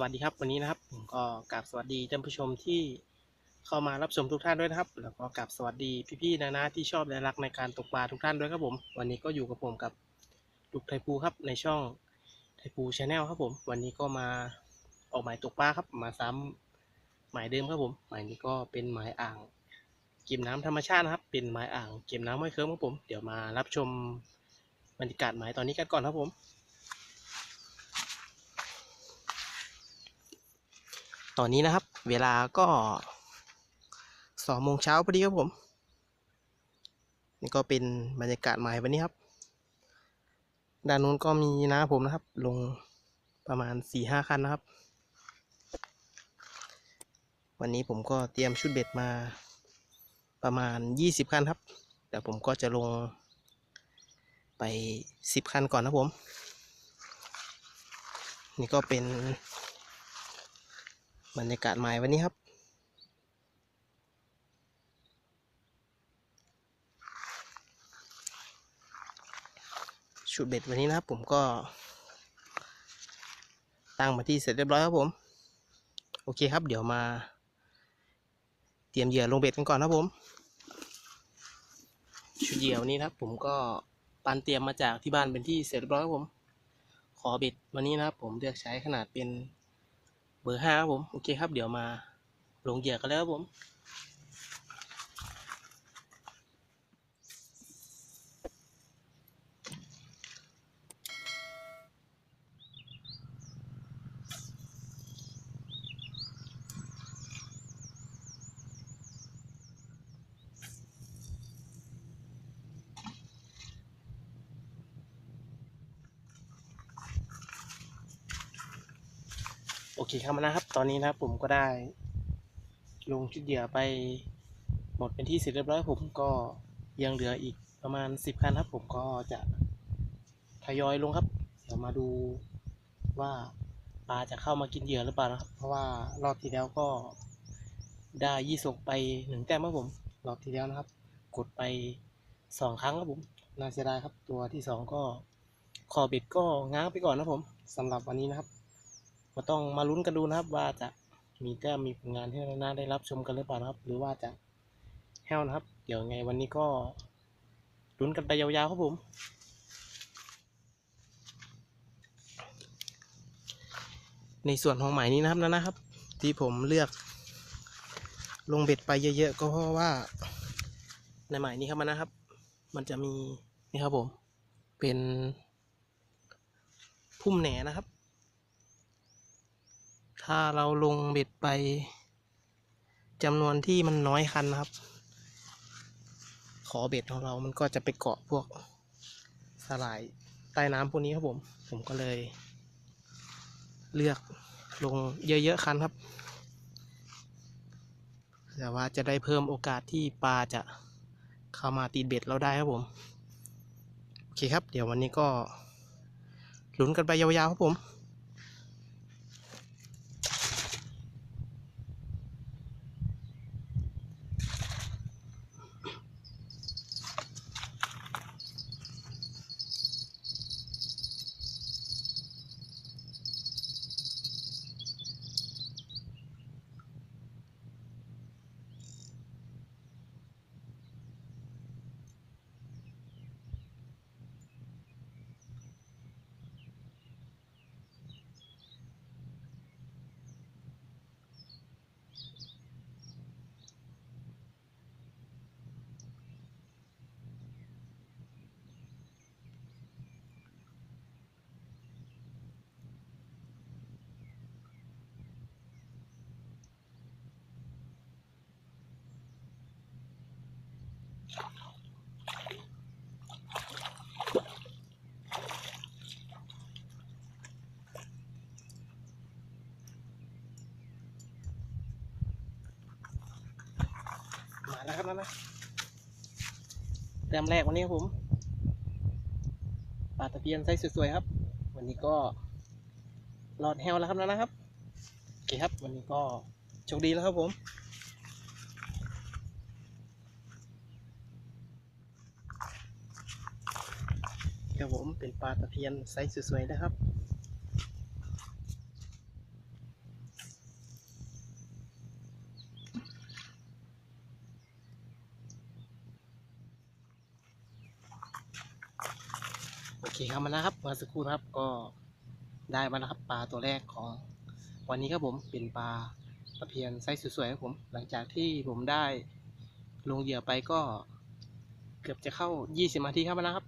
วัสดีครับวันนี้นะครับผมก็กราบสวัสดีท่านผู้ชมที่เข้ามารับชมทุกท่านด้วยนะครับ แล้วก็กราบสวัสดีพี่ๆนะนะที่ชอบและรักในการตกปลาทุกท่านด้วยครับผม วันนี้ก็อยู่กับผมกับลุกไทยภูครับในช่องไทยภูชาแนลครับผม วันนี้ก็มาออกหมายตกปลาครับมาซ้ำหมายเดิมครับผม หมายนี้ก็เป็นหมายอ่างเก็บน้ำธรรมชาตินะครับ เป็นหมายอ่างเก็บน้ำห้วยเคิร์มครับผม เดี๋ยวมารับชมบรรยากาศหมายตอนนี้กันก่อนครับผม ตอนนี้นะครับ เวลาก็สองโมงเช้าพอดีครับผม นี่ก็เป็นบรรยากาศใหม่วันนี้ครับ ด้านนู้นก็มีน้าผมนะครับ ลงประมาณสี่ห้าคันนะครับ วันนี้ผมก็เตรียมชุดเบ็ดมาประมาณยี่สิบคันครับ แต่ผมก็จะลงไปสิบคันก่อนนะผม นี่ก็เป็น บรรยากาศใหม่วันนี้ครับ ชุดเบ็ดวันนี้นะครับผมก็ ตั้งมาที่เสร็จเรียบร้อยครับผม โอเคครับ เดี๋ยวมา เตรียมเหยื่อลงเบ็ดกันก่อนครับผม ชุดเหยื่อวันนี้นะครับ ผมก็ปันเตรียมมาจากที่บ้านเป็นที่เสร็จเรียบร้อยครับผม ขอเบ็ดวันนี้นะครับผมเลือกใช้ขนาดเป็น บอร์ห้าครับผม โอเคครับ เดี๋ยวมาลงเหยื่อกันแล้วครับผม เคครับนะครับ ตอนนี้นะครับผมก็ได้ ลงชุดเหยื่อไปหมดเป็นที่เสร็จเรียบร้อยผมก็ยังเหลืออีกประมาณสิบคันครับ ผมก็จะทยอยลงครับ เดี๋ยวมาดูว่าปลาจะเข้ามากินเหยื่อหรือเปล่านะครับ เพราะว่ารอบที่แล้วก็ได้ยี่สกไปหนึ่งแต้มครับผม รอบที่แล้วนะครับ กดไปสองครั้งครับผม น่าเสียดายครับ ตัวที่สองก็คอบ็ดก็ง้างไปก่อนนะผมสำหรับวันนี้นะครับ ก็ต้องมาลุ้นกันดูนะครับ ว่าจะมีแต้มมีผลงานให้เราน่าได้รับชมกันหรือเปล่านะครับ หรือว่าจะแห้วนะครับ เดี๋ยวไงวันนี้ก็ลุ้นกันไปยาวๆครับผมในส่วนของหมายนี้นะครับนะนะครับ ที่ผมเลือก ลงเบ็ดไปเยอะๆก็เพราะว่า ในหมายนี้ครับมันนะครับ มันจะมีนี่ครับผมเป็นพุ่มแหนนะครับ ถ้าเราลงเบ็ดไปจำนวนที่มันน้อยคันนะครับ ขอเบ็ดของเรามันก็จะไปเกาะพวกสลายใต้น้ำพวกนี้ครับผม ผมก็เลย เลือกลงเยอะๆคันครับ แต่ว่าจะได้เพิ่มโอกาสที่ปลาจะเข้ามาตีเบ็ดเราได้ครับผม โอเคครับ เดี๋ยววันนี้ก็ลุ้นกันไปยาวๆครับผม มา แล้วนะแต้มแรกวันนี้ผมปลาตะเพียนไซส์สวยๆครับ วันนี้ก็รอดแฮวแล้วครับนั่นนะครับ โอเคครับ วันนี้ก็โชคดีแล้วครับผมครับผมเป็นปลาตะเพียนไซส์สวยๆนะครับ ครับมานะครับเมื่อสักครู่นะครับก็ได้มาแล้วครับปลาตัวแรกของวันนี้ครับผมเป็นปลาตะเพียนไซส์สวยๆครับผมหลังจากที่ผมได้ลงเหยื่อไปก็ เกือบจะเข้า 20นาทีครับนะครับ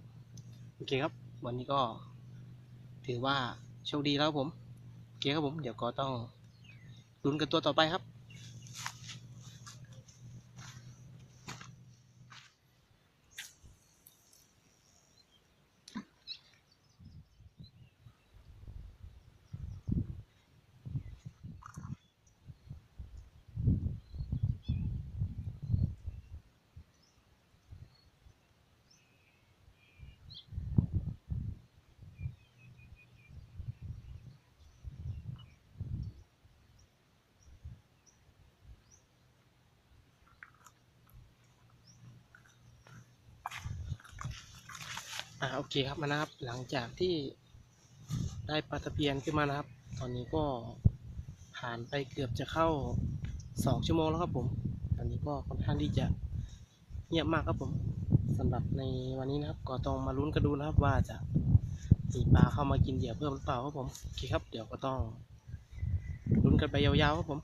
โอเคครับ วันนี้ก็ ถือว่าโชคดีแล้วผมโอเคครับผม เดี๋ยวก็ต้องลุ้นกันตัวต่อไปครับ อ่าโอเคครับมานะครับหลังจากที่ได้ปลาตะเพียนขึ้นมานะครับ ตอนนี้ก็ผ่านไปเกือบจะเข้าสองชั่วโมงแล้วครับผม ตอนนี้ก็ค่อนข้างที่จะเงียบมากครับผมสำหรับในวันนี้นะครับ ก็ต้องมาลุ้นกันดูนะครับว่าจะมีปลาเข้ามากินเหยื่อเพิ่มหรือเปล่าครับผมโอเคครับ เดี๋ยวก็ต้องลุ้นกันไปยาวๆครับผม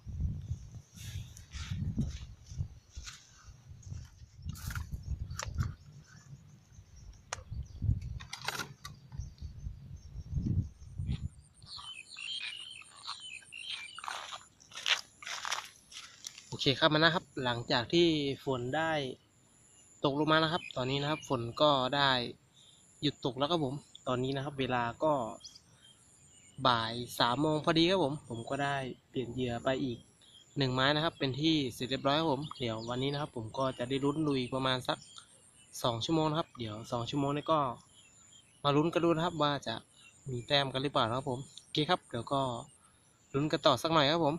เคครับมานะครับ หลังจากที่ฝนได้ตกลงมานะครับ ตอนนี้นะครับ ฝนก็ได้หยุดตกแล้วครับผม ตอนนี้นะครับ เวลาก็บ่ายสามโมงพอดีครับผม ผมก็ได้เปลี่ยนเหยื่อไปอีกหนึ่งไม้นะครับ เป็นที่เสร็จเรียบร้อยครับผม เดี๋ยววันนี้นะครับ ผมก็จะได้ลุ้นลุยประมาณสักสองชั่วโมงครับ เดี๋ยวสองชั่วโมงนี้ก็ มาลุ้นกันดูนะครับว่าจะมีแต้มกันหรือเปล่าครับผมโอเคครับ เดี๋ยวก็ลุ้นกันต่อสักหน่อยครับผม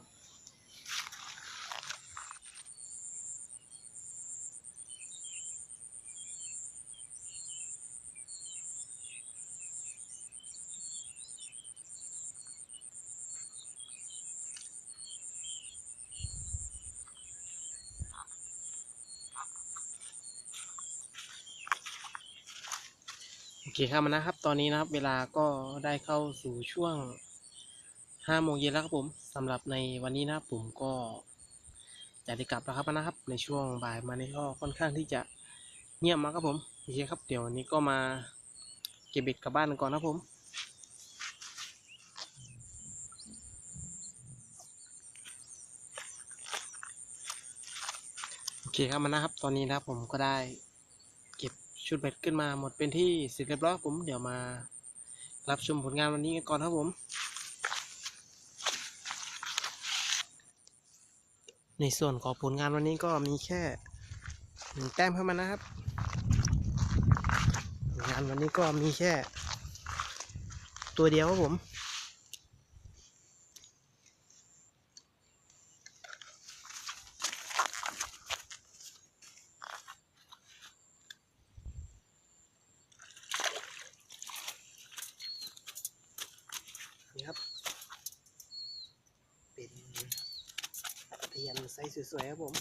คครับมานะครับ ตอนนี้นะครับเวลาก็ได้เข้าสู่ช่วงห้าโมงเย็นแล้วครับผมสำหรับในวันนี้นะครับผมก็จะได้กลับแล้วครับนะครับ ในช่วงบ่ายมานี้ก็ค่อนข้างที่จะเงียบมากครับผมโอเคครับเดี๋ยววันนี้ก็มาเก็บเบ็ดกลับบ้านก่อนนะผมโอเคครับมานะครับ ตอนนี้นะครับผมก็ได้ ชุดเบ็ดขึ้นมาหมดเป็นที่เสร็จเรียบร้อยครับผมเดี๋ยวมา รับชมผลงานวันนี้กันก่อนครับผม ในส่วนของผลงานวันนี้ก็มีแค่หนึ่งแต้มเข้ามานะครับผลงานวันนี้ก็มีแค่ ตัวเดียวครับผม นี่ครับ เป็นเทียนไซ สวยๆครับผม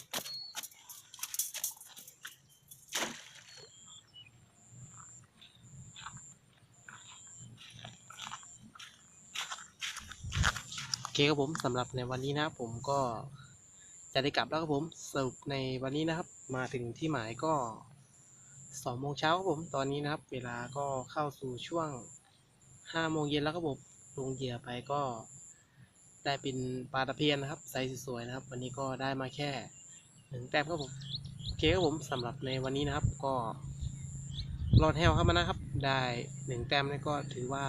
โอเคครับผมสำหรับในวันนี้นะครับผมก็จะได้กลับแล้วครับผมสรุปในวันนี้นะครับ มาถึงที่หมายก็สองโมงเช้าครับผมตอนนี้นะครับ เวลาก็เข้าสู่ช่วงห้าโมงเย็นแล้วครับผมลงเหยื่อไปก็ ได้เป็นปลาตะเพียนนะครับไซส์สวยๆนะครับ วันนี้ก็ได้มาแค่หนึ่งแต้มครับผมโอเคครับผมสำหรับในวันนี้นะครับ ก็รอดแฮวเข้ามานะครับ ได้หนึ่งแต้มนี่ก็ถือว่า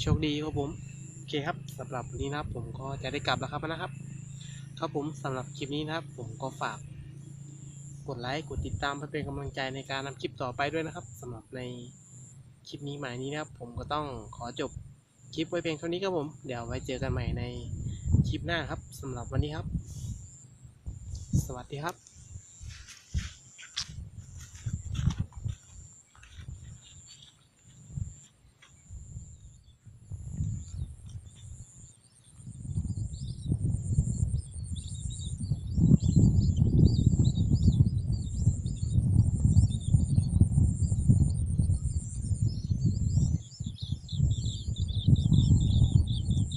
โชคดีครับผมโอเคครับสำหรับวันนี้นะครับ ผมก็จะได้กลับแล้วครับนะครับ ครับผมสำหรับคลิปนี้นะครับ ผมก็ฝากกดไลค์กดติดตามเพื่อเป็นกำลังใจในการนำคลิปต่อไปด้วยนะครับสำหรับในคลิปนี้หมายนี้นะครับ ผมก็ต้องขอจบ คลิปไว้เพียงเท่านี้ครับผม เดี๋ยวไว้เจอกันใหม่ในคลิปหน้าครับสำหรับวันนี้ครับ สวัสดีครับ